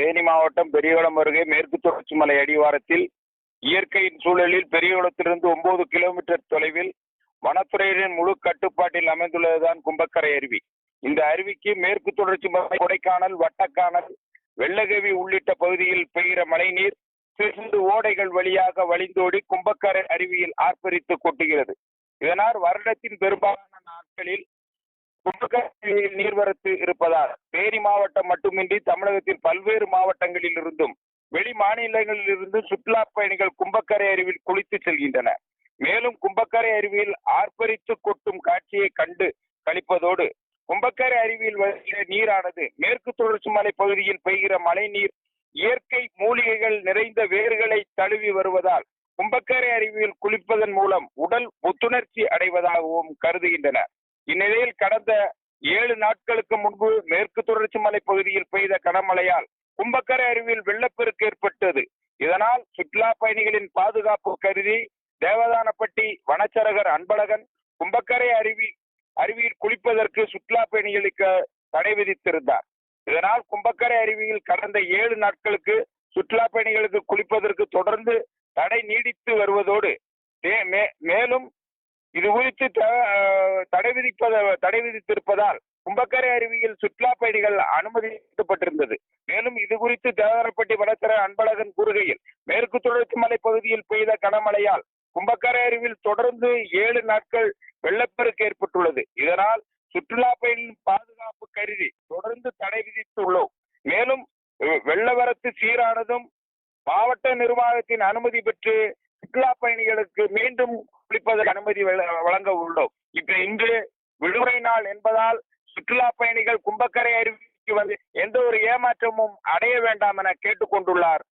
தேனி மாவட்டம் பெரியகுளம் அருகே மேற்கு தொடர்ச்சி மலை அடிவாரத்தில் இயற்கையின் சூழலில் பெரியகுளத்திலிருந்து ஒன்பது கிலோமீட்டர் தொலைவில் வனத்துறையினரின் முழு கட்டுப்பாட்டில் அமைந்துள்ளதுதான் கும்பக்கரை அருவி. இந்த அருவிக்கு மேற்கு தொடர்ச்சி மலை கொடைக்கானல் வட்டக்கானல் வெள்ளகவி உள்ளிட்ட பகுதியில் பெய்கிற மழைநீர் சிறு ஓடைகள் வழியாக வழிந்தோடி கும்பக்கரை அருவியில் ஆர்ப்பரித்து கொட்டுகிறது. இதனால் வருடத்தின் பெரும்பாலான நாட்களில் நீர்வரத்து இருப்பதால் தேனி மாவட்டம் மட்டுமின்றி தமிழகத்தின் பல்வேறு மாவட்டங்களில் இருந்தும் வெளி மாநிலங்களில் இருந்தும் சுற்றுலா பயணிகள் கும்பக்கரை அருவியில் குளித்து செல்கின்றனர். மேலும் கும்பக்கரை அருவியில் ஆர்ப்பரித்து கொட்டும் காட்சியை கண்டு கழிப்பதோடு கும்பக்கரை அருவியில் வருகிற நீரானது மேற்கு தொடர்ச்சி மலை பகுதியில் பெய்கிற மழை நீர் இயற்கை மூலிகைகள் நிறைந்த வேர்களை தழுவி வருவதால் கும்பக்கரை அருவியில் குளிப்பதன் மூலம் உடல் புத்துணர்ச்சி அடைவதாகவும் கருதுகின்றனர். இந்நிலையில் கடந்த ஏழு நாட்களுக்கு முன்பு மேற்கு தொடர்ச்சி மலை பகுதியில் பெய்த கனமழையால் கும்பக்கரை அருவியில் வெள்ளப்பெருக்கு ஏற்பட்டது. இதனால் சுற்றுலா பயணிகளின் பாதுகாப்பு கருதி தேவதானப்பட்டி வனச்சரகர் அன்பழகன் கும்பக்கரை அருவி அருவியில் குளிப்பதற்கு சுற்றுலா பயணிகளுக்கு தடை விதித்திருந்தார். இதனால் கும்பக்கரை அருவியில் கடந்த ஏழு நாட்களுக்கு சுற்றுலா பயணிகளுக்கு குளிப்பதற்கு தொடர்ந்து தடை நீடித்து வருவதோடு மே- மேலும் இது குறித்து தடை விதிப்பத தடை விதித்திருப்பதால் கும்பக்கரை அருவியில் சுற்றுலா பயணிகள் அனுமதிக்கப்பட்டிருந்தது. மேலும் இது குறித்து தேவரப்பட்டி வடத்தர அன்பழகன் கூறுகையில் மேற்கு தொடர்ச்சி மலை பகுதியில் பெய்த கனமழையால் கும்பக்கரை அருவியில் தொடர்ந்து ஏழு நாட்கள் வெள்ளப்பெருக்கு ஏற்பட்டுள்ளது. இதனால் சுற்றுலா பயணியின் பாதுகாப்பு கருதி தொடர்ந்து தடை விதித்துள்ளோம். மேலும் வெ- வெள்ளவரத்து சீரானதும் மாவட்ட நிர்வாகத்தின் அனுமதி பெற்று சுற்றுலா பயணிகளுக்கு மீண்டும் குளிப்பதற்கு அனுமதி வழங்க உள்ளோம். இப்ப இன்று விடுமுறை நாள் என்பதால் சுற்றுலா பயணிகள் கும்பக்கரை அருவிக்கு வந்து எந்த ஒரு ஏமாற்றமும் அடைய வேண்டாம் என கேட்டுக்கொண்டுள்ளார்.